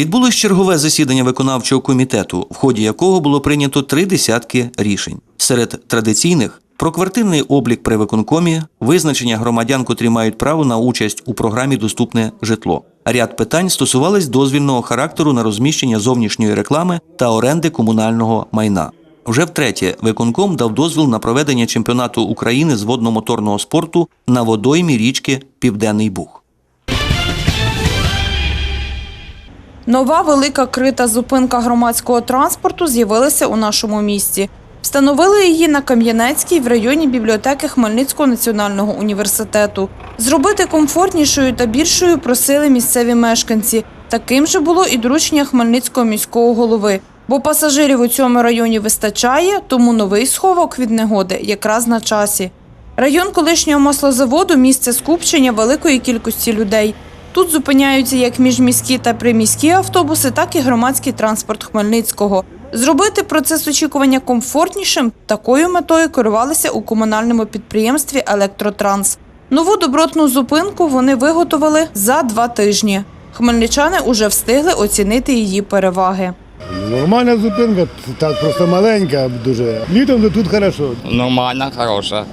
Відбулось чергове засідання виконавчого комітету, в ході якого було прийнято три десятки рішень. Серед традиційних про квартирний облік при виконкомі, визначення громадян, котрі мають право на участь у програмі Доступне житло. Ряд питань стосувались дозвільного характеру на розміщення зовнішньої реклами та оренди комунального майна. Вже втретє виконком дав дозвіл на проведення чемпіонату України з водномоторного спорту на водоймі річки Південний Буг. Нова велика крита зупинка громадського транспорту з'явилася у нашому місті. Встановили її на Кам'янецькій в районі бібліотеки Хмельницького національного університету. Зробити комфортнішою та більшою просили місцеві мешканці. Таким же було і доручення Хмельницького міського голови. Бо пасажирів у цьому районі вистачає, тому новий сховок від негоди якраз на часі. Район колишнього маслозаводу місце скупчення великої кількості людей. Тут зупиняються як міжміські та приміські автобуси, так і громадський транспорт Хмельницького. Зробити процес очікування комфортнішим такою метою керувалися у комунальному підприємстві Електротранс. Нову добротну зупинку вони виготовили за два тижні. Хмельничани уже встигли оцінити її переваги. Нормальна зупинка, так просто маленька дуже. Літом то тут хорошо. Нормально, хороша.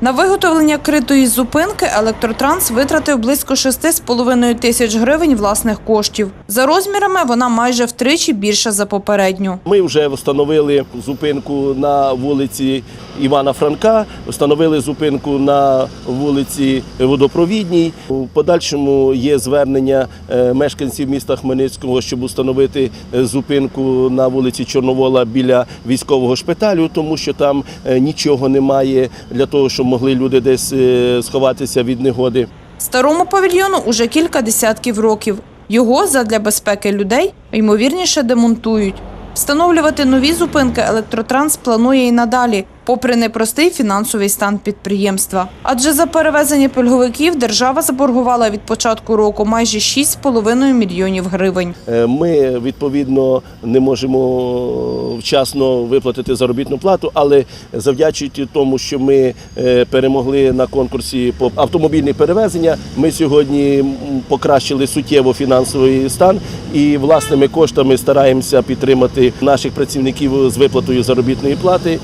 На виготовлення критої зупинки електротранс витратив близько 6,5 тисяч гривень власних коштів. За розмірами вона майже втричі більша за попередню. Ми вже встановили зупинку на вулиці Івана Франка, встановили зупинку на вулиці Водопровідній. У подальшому є звернення е, мешканців міста Хмельницького, щоб встановити е, зупинку на вулиці Чорновола біля військового шпиталю, тому що там е, нічого немає для того, щоб могли люди десь е, сховатися від негоди. Старому павільйону уже кілька десятків років. Його задля безпеки людей ймовірніше демонтують. Встановлювати нові зупинки електротранс планує і надалі, попри непростий фінансовий стан підприємства. Адже за перевезення пільговиків держава заборгувала від початку року майже 6,5 мільйонів гривень. Е, Ми відповідно не можемо вчасно виплатити заробітну плату, але завдячуючи тому, що ми е, перемогли на конкурсі по автомобільні перевезення, ми сьогодні покращили суттєво фінансовий стан і власними коштами стараємося підтримати наших працівників з виплатою заробітної плати.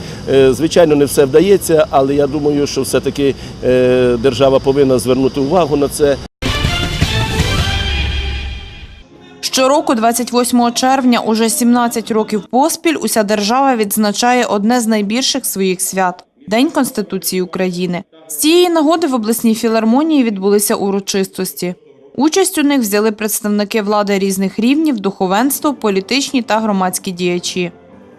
Звичайно, не все вдається, але я думаю, що все-таки е, держава повинна звернути увагу на це. Щороку, 28 червня, уже 17 років поспіль, уся держава відзначає одне з найбільших своїх свят День Конституції України. З цієї нагоди в обласній філармонії відбулися урочистості. Участь у них взяли представники влади різних рівнів, духовенство, політичні та громадські діячі.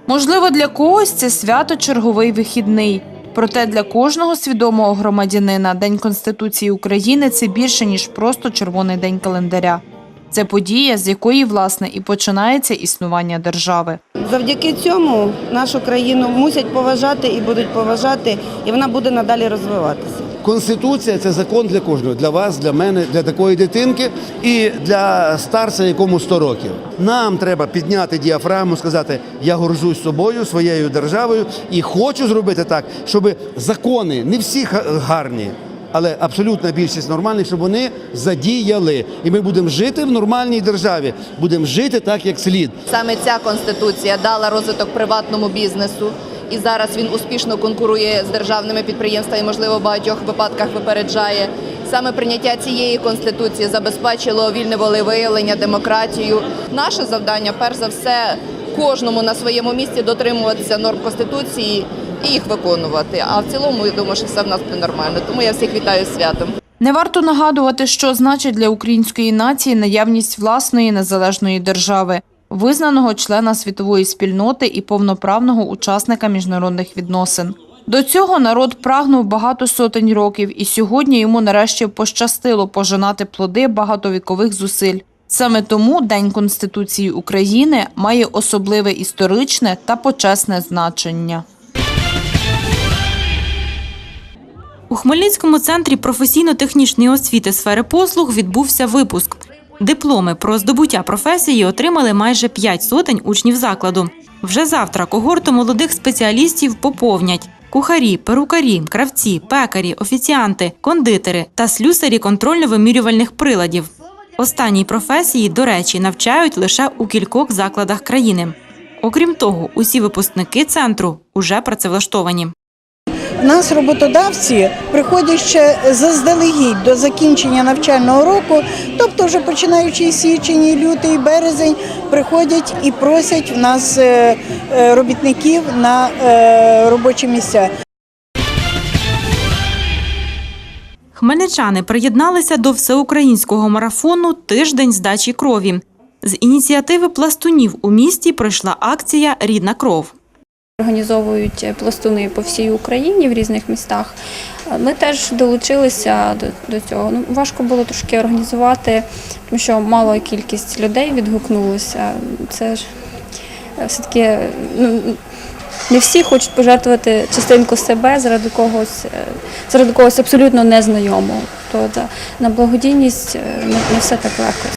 Можливо, для когось це свято черговий вихідний. Проте для кожного свідомого громадянина День Конституції України це більше ніж просто червоний день календаря. Це подія, з якої власне і починається існування держави. Завдяки цьому нашу країну мусять поважати і будуть поважати, і вона буде надалі розвиватися. Конституція це закон для кожного, для вас, для мене, для такої дитинки і для старця, якому 100 років. Нам треба підняти діафрагму, сказати: я горжусь собою, своєю державою і хочу зробити так, щоб закони не всі га- гарні. Але абсолютна більшість нормальних, щоб вони задіяли, і ми будемо жити в нормальній державі, будемо жити так, як слід. Саме ця конституція дала розвиток приватному бізнесу, і зараз він успішно конкурує з державними підприємствами. Можливо, в багатьох випадках випереджає. Саме прийняття цієї конституції забезпечило вільне волевиявлення, демократію. Наше завдання, перш за все, кожному на своєму місці дотримуватися норм конституції і їх виконувати. А в цілому я думаю, що все в нас буде нормально. Тому я всіх вітаю святом. Не варто нагадувати, що значить для української нації наявність власної незалежної держави, визнаного члена світової спільноти і повноправного учасника міжнародних відносин. До цього народ прагнув багато сотень років, і сьогодні йому нарешті пощастило пожинати плоди багатовікових зусиль. Саме тому День Конституції України має особливе історичне та почесне значення. У Хмельницькому центрі професійно-технічної освіти сфери послуг відбувся випуск. Дипломи про здобуття професії отримали майже п'ять сотень учнів закладу. Вже завтра когорту молодих спеціалістів поповнять кухарі, перукарі, кравці, пекарі, офіціанти, кондитери та слюсарі контрольно-вимірювальних приладів. Останній професії, до речі, навчають лише у кількох закладах країни. Окрім того, усі випускники центру уже працевлаштовані. Нас роботодавці приходять ще заздалегідь до закінчення навчального року, тобто вже починаючи січень, і лютий, березень, приходять і просять в нас е, е, робітників на е, робочі місця. Хмельничани приєдналися до всеукраїнського марафону Тиждень здачі крові. З ініціативи пластунів у місті пройшла акція Рідна кров. Організовують пластуни по всій Україні в різних містах. Ми теж долучилися до, цього. Ну, важко було трошки організувати, тому що мала кількість людей відгукнулося. Це ж е, все-таки ну, не всі хочуть пожертвувати частинку себе заради когось, е, заради когось абсолютно незнайомого. То да, на благодійність е, не все так легко.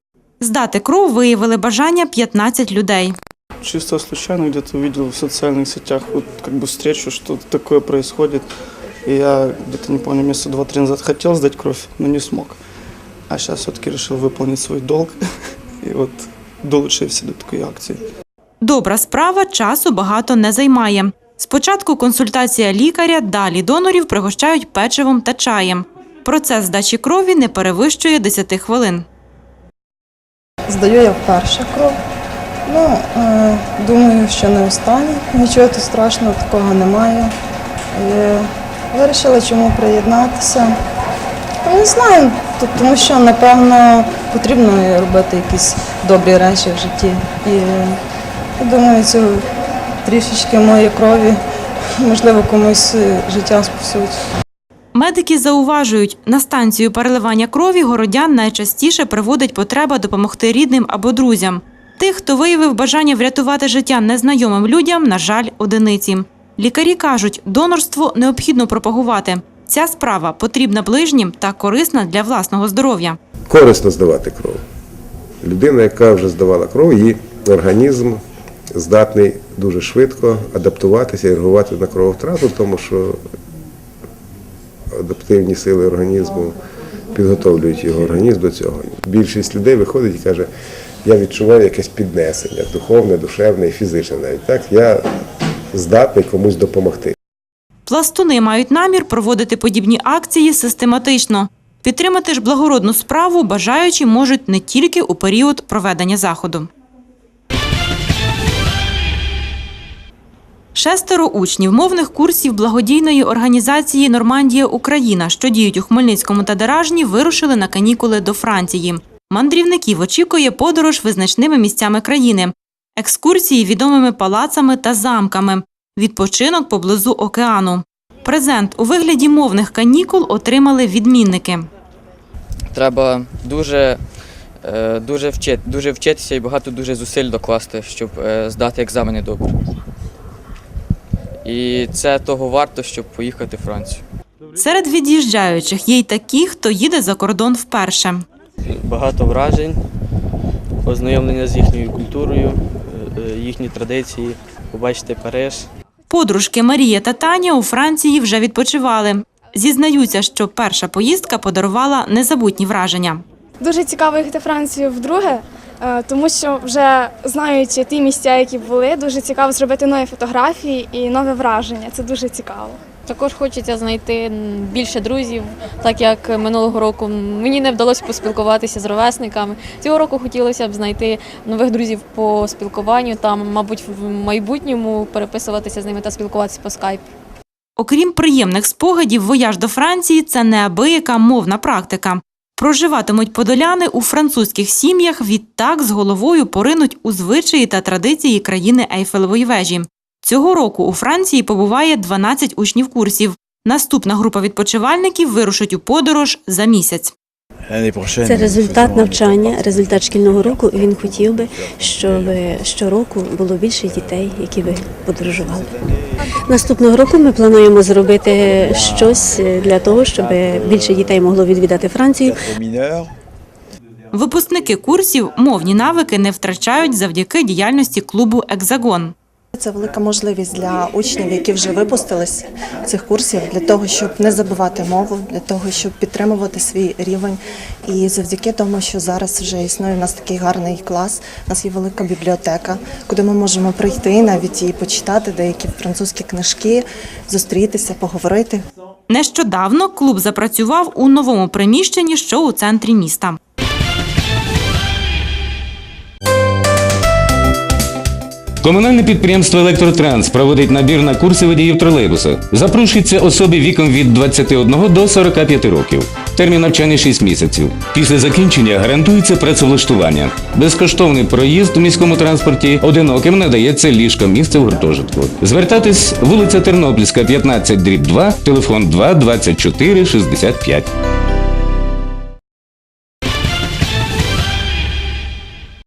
Здати кров виявили бажання 15 людей Чисто случайно где-то увидел в социальных сетях вот как бы встречу, что такое происходит. И я где-то, не помню, месяца два-три назад хотел сдать кровь, но не смог. А сейчас все-таки решил выполнить свой долг. И вот долучився до такої акції. Добра справа часу багато не займає. Спочатку консультація лікаря, далі донорів пригощають печивом та чаєм. Процес здачі крові не перевищує 10 хвилин. Здаю я вперше кров. Ну, е, думаю, що не останнє. Нічого тут страшного такого немає. Вирішила, чому приєднатися. Та Не знаю, тому що, напевно, потрібно робити якісь добрі речі в житті. І думаю, цього трішечки моєї крові, можливо, комусь життя спасуть. Медики зауважують, на станцію переливання крові городян найчастіше приводить потреба допомогти рідним або друзям. Тих, хто виявив бажання врятувати життя незнайомим людям, на жаль, одиниці. Лікарі кажуть, донорство необхідно пропагувати. Ця справа потрібна ближнім та корисна для власного здоров'я. корисно здавати кров. Людина, яка вже здавала кров, її організм здатний дуже швидко адаптуватися і реагувати на крововтрату, тому що адаптивні сили організму підготовлюють його організм до цього. Більшість людей виходить і каже, я відчуваю якесь піднесення, духовне, душевне і фізичне навіть. Так, я здатний комусь допомогти. Пластуни мають намір проводити подібні акції систематично. Підтримати ж благородну справу бажаючі можуть не тільки у період проведення заходу. Шестеро учнів мовних курсів благодійної організації Нормандія Україна, що діють у Хмельницькому та Деражні, вирушили на канікули до Франції. Мандрівників очікує подорож визначними місцями країни, екскурсії відомими палацами та замками, відпочинок поблизу океану. Презент у вигляді мовних канікул отримали відмінники. треба дуже, е, дуже, вчити, дуже вчитися і багато дуже зусиль докласти, щоб е, здати екзамени добре. І це того варто, щоб поїхати в Францію. Серед від'їжджаючих є й такі, хто їде за кордон вперше. Багато вражень, ознайомлення з їхньою культурою, е, їхні традиції, побачити Париж. Подружки Марія та Таня у Франції вже відпочивали. Зізнаються, що перша поїздка подарувала незабутні враження. Дуже цікаво їхати в Францію вдруге, е, тому що вже знаючи ті місця, які були, дуже цікаво зробити нові фотографії і нове враження. Це дуже цікаво. Також хочеться знайти більше друзів, так як минулого року мені не вдалося поспілкуватися з ровесниками. Цього року хотілося б знайти нових друзів по спілкуванню, там, мабуть, в майбутньому переписуватися з ними та спілкуватися по скайпу. Окрім приємних спогадів, вояж до Франції це неабияка мовна практика. Проживатимуть подоляни у французьких сім'ях, відтак з головою поринуть у звичаї та традиції країни Ейфелевої вежі. Цього року у Франції побуває 12 учнів курсів. Наступна група відпочивальників вирушить у подорож за місяць. Це результат навчання, результат шкільного року. І він хотів би, щоб щороку було більше дітей, які би подорожували. Наступного року ми плануємо зробити щось для того, щоб більше дітей могло відвідати Францію. Випускники курсів мовні навики не втрачають завдяки діяльності клубу Екзагон. Це велика можливість для учнів, які вже випустились цих курсів, для того, щоб не забувати мову, для того, щоб підтримувати свій рівень. І завдяки тому, що зараз вже існує у нас такий гарний клас, у нас є велика бібліотека, куди ми можемо прийти, навіть і почитати деякі французькі книжки, зустрітися, поговорити. Нещодавно клуб запрацював у новому приміщенні, що у центрі міста. Комунальне підприємство Електротранс проводить набір на курси водіїв тролейбуса. Запрошуються особи віком від 21 до 45 років. Термін навчання 6 місяців. Після закінчення гарантується працевлаштування. Безкоштовний проїзд у міському транспорті одиноким надається ліжко місце в гуртожитку. Звертатись вулиця Тернопільська, 15 дріб 2, телефон 2 24 65.